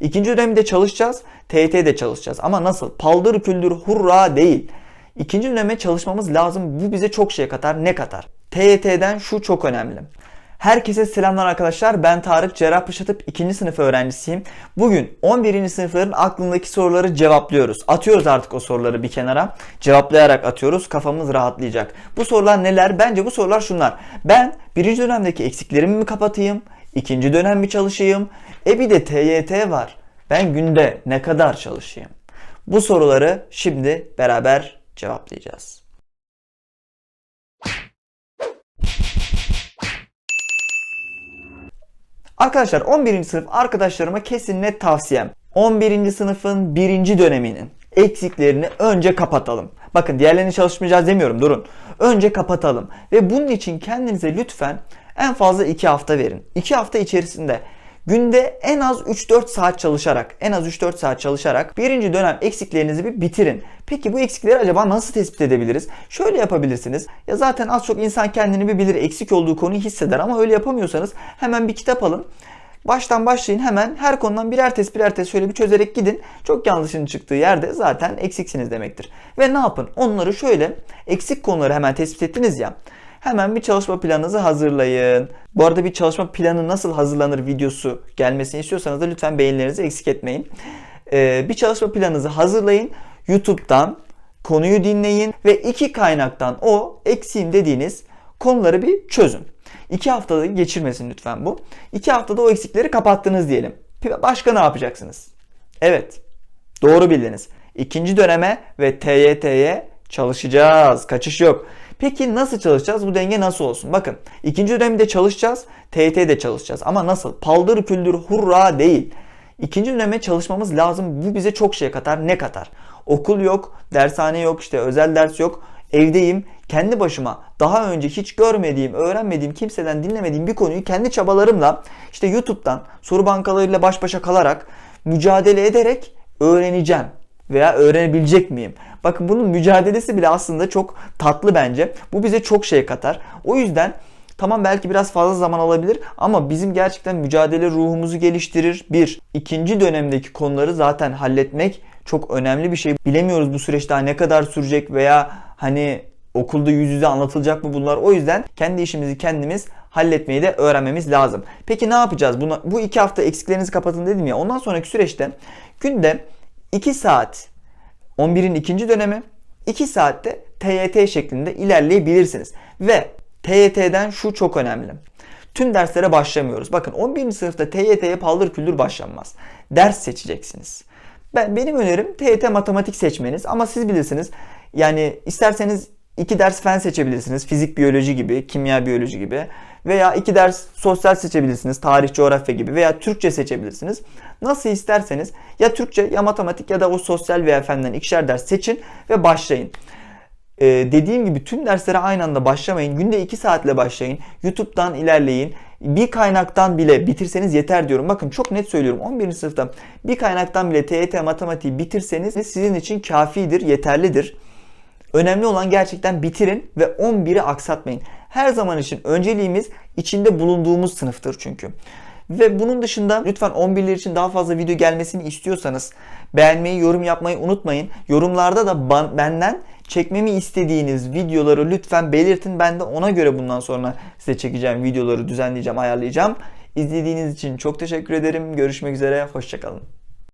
İkinci dönemde çalışacağız. TYT'de çalışacağız. Ama nasıl? Paldır küldür hurra değil. İkinci döneme çalışmamız lazım. Bu bize çok şey katar. Ne katar? TYT'den şu çok önemli. Herkese selamlar arkadaşlar. Ben Tarık Cerrahpaşa Tıp 2. sınıf öğrencisiyim. Bugün 11. sınıfların aklındaki soruları cevaplıyoruz. Atıyoruz artık o soruları bir kenara. Cevaplayarak atıyoruz. Kafamız rahatlayacak. Bu sorular neler? Bence bu sorular şunlar. Ben birinci dönemdeki eksiklerimi mi kapatayım? İkinci dönem mi çalışayım? E bir de TYT var. Ben günde ne kadar çalışayım? Bu soruları şimdi beraber cevaplayacağız. Arkadaşlar 11. sınıf arkadaşlarıma kesin net tavsiyem. 11. sınıfın 1. döneminin eksiklerini önce kapatalım. Bakın diğerlerini çalışmayacağız demiyorum durun. Önce kapatalım. Ve bunun için kendinize lütfen en fazla 2 hafta verin. 2 hafta içerisinde günde en az 3-4 saat çalışarak, en az 3-4 saat çalışarak birinci dönem eksiklerinizi bir bitirin. Peki bu eksikleri acaba nasıl tespit edebiliriz? Şöyle yapabilirsiniz. Ya zaten az çok insan kendini bir bilir, eksik olduğu konuyu hisseder ama öyle yapamıyorsanız hemen bir kitap alın. Baştan başlayın hemen her konudan birer test birer test şöyle bir çözerek gidin. Çok yanlışın çıktığı yerde zaten eksiksiniz demektir. Ve ne yapın? Onları şöyle eksik konuları hemen tespit ettiniz ya. Hemen bir çalışma planınızı hazırlayın. Bu arada bir çalışma planı nasıl hazırlanır videosu gelmesini istiyorsanız da lütfen beğenilerinizi eksik etmeyin. Ee, bir çalışma planınızı hazırlayın. YouTube'dan konuyu dinleyin ve iki kaynaktan o eksiğim dediğiniz konuları bir çözün. İki haftada geçirmesin lütfen bu. İki haftada o eksikleri kapattınız diyelim. Başka ne yapacaksınız? Evet, doğru bildiniz. İkinci döneme ve TYT'ye çalışacağız. Kaçış yok. Peki nasıl çalışacağız? Bu denge nasıl olsun? Bakın ikinci dönemde çalışacağız. TYT'de çalışacağız. Ama nasıl? Paldır küldür hurra değil. İkinci döneme çalışmamız lazım. Bu bize çok şey katar. Ne katar? Okul yok, dershane yok, işte özel ders yok. Evdeyim. Kendi başıma daha önce hiç görmediğim, öğrenmediğim, kimseden dinlemediğim bir konuyu kendi çabalarımla işte YouTube'dan soru bankalarıyla baş başa kalarak mücadele ederek öğreneceğim veya öğrenebilecek miyim? Bakın bunun mücadelesi bile aslında çok tatlı bence. Bu bize çok şey katar. O yüzden Tamam belki biraz fazla zaman alabilir ama bizim gerçekten mücadele ruhumuzu geliştirir. Bir, ikinci dönemdeki konuları zaten halletmek çok önemli bir şey. Bilemiyoruz bu süreç daha ne kadar sürecek veya hani okulda yüz yüze anlatılacak mı bunlar. O yüzden kendi işimizi kendimiz halletmeyi de öğrenmemiz lazım. Peki ne yapacağız? Buna, bu iki hafta eksiklerinizi kapatın dedim ya. Ondan sonraki süreçte günde 2 saat 11'in ikinci dönemi 2 saatte TYT şeklinde ilerleyebilirsiniz. Ve TYT'den şu çok önemli. Tüm derslere başlamıyoruz. Bakın 11. sınıfta TYT'ye paldır küldür başlanmaz. Ders seçeceksiniz. Ben benim önerim TYT matematik seçmeniz ama siz bilirsiniz. Yani isterseniz iki ders fen seçebilirsiniz. Fizik, biyoloji gibi, kimya, biyoloji gibi. Veya iki ders sosyal seçebilirsiniz. Tarih, coğrafya gibi. Veya Türkçe seçebilirsiniz. Nasıl isterseniz ya Türkçe ya matematik ya da o sosyal veya fenden ikişer ders seçin ve başlayın. Ee, dediğim gibi tüm derslere aynı anda başlamayın. Günde 2 saatle başlayın. YouTube'dan ilerleyin. Bir kaynaktan bile bitirseniz yeter diyorum. Bakın çok net söylüyorum. 11. sınıfta bir kaynaktan bile TYT matematiği bitirseniz sizin için kafidir, yeterlidir. Önemli olan gerçekten bitirin ve 11'i aksatmayın. Her zaman için önceliğimiz içinde bulunduğumuz sınıftır çünkü. Ve bunun dışında lütfen 11'ler için daha fazla video gelmesini istiyorsanız beğenmeyi, yorum yapmayı unutmayın. Yorumlarda da benden çekmemi istediğiniz videoları lütfen belirtin. Ben de ona göre bundan sonra size çekeceğim videoları düzenleyeceğim, ayarlayacağım. İzlediğiniz için çok teşekkür ederim. Görüşmek üzere, hoşçakalın.